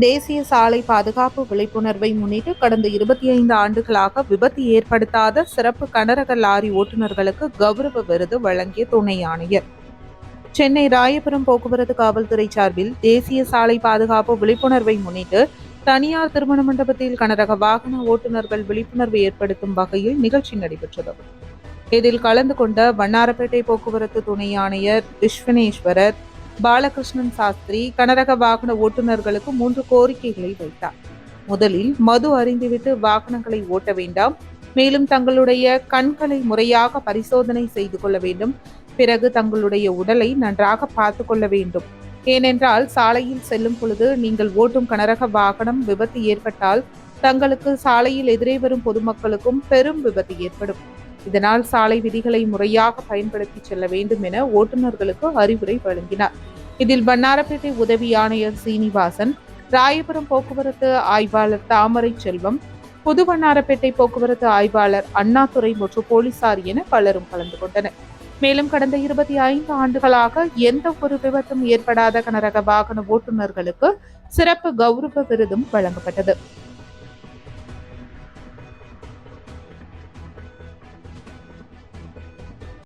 தேசிய சாலை பாதுகாப்பு விழிப்புணர்வை முன்னிட்டு கடந்த இருபத்தி ஐந்து ஆண்டுகளாக விபத்து ஏற்படுத்தாத சிறப்பு கனரக லாரி ஓட்டுநர்களுக்கு கௌரவ விருது வழங்கிய துணை ஆணையர். சென்னை ராயபுரம் போக்குவரத்து காவல்துறை சார்பில் தேசிய சாலை பாதுகாப்பு விழிப்புணர்வை முன்னிட்டு தனியார் திருமண மண்டபத்தில் கனரக வாகன ஓட்டுநர்கள் விழிப்புணர்வு ஏற்படுத்தும் வகையில் நிகழ்ச்சி நடைபெற்றது. இதில் கலந்து கொண்ட வண்ணாரப்பேட்டை போக்குவரத்து துணை ஆணையர் விஸ்வனேஸ்வரர் பாலகிருஷ்ணன் சாஸ்திரி கனரக வாகன ஓட்டுநர்களுக்கு மூன்று கோரிக்கைகளை வைத்தார். முதலில் மது அறிந்துவிட்டு வாகனங்களை ஓட்ட வேண்டாம். மேலும் தங்களுடைய கண்களை முறையாக பரிசோதனை செய்து கொள்ள வேண்டும். பிறகு தங்களுடைய உடலை நன்றாக பார்த்து கொள்ள வேண்டும். ஏனென்றால் சாலையில் செல்லும் பொழுது நீங்கள் ஓட்டும் கனரக வாகனம் விபத்து ஏற்பட்டால் தங்களுக்கு சாலையில் எதிரே வரும் பொதுமக்களுக்கும் பெரும் விபத்து ஏற்படும். இதனால் சாலை விதிகளை முறையாக பயன்படுத்தி செல்ல வேண்டும் என ஓட்டுநர்களுக்கு அறிவுரை வழங்கினார். இதில் பன்னாரப்பேட்டை உதவி ஆணையர் சீனிவாசன் ராயபுரம் போக்குவரத்து ஆய்வாளர் தாமரை செல்வம் புதுவண்ணாரப்பேட்டை போக்குவரத்து ஆய்வாளர் அண்ணாதுரை மற்றும் போலீசார் என பலரும் கலந்து கொண்டனர். மேலும் கடந்த இருபத்தி ஐந்து ஆண்டுகளாக எந்த ஒரு விபத்தும் ஏற்படாத கனரக வாகன ஓட்டுநர்களுக்கு சிறப்பு கௌரவ விருதும் வழங்கப்பட்டது.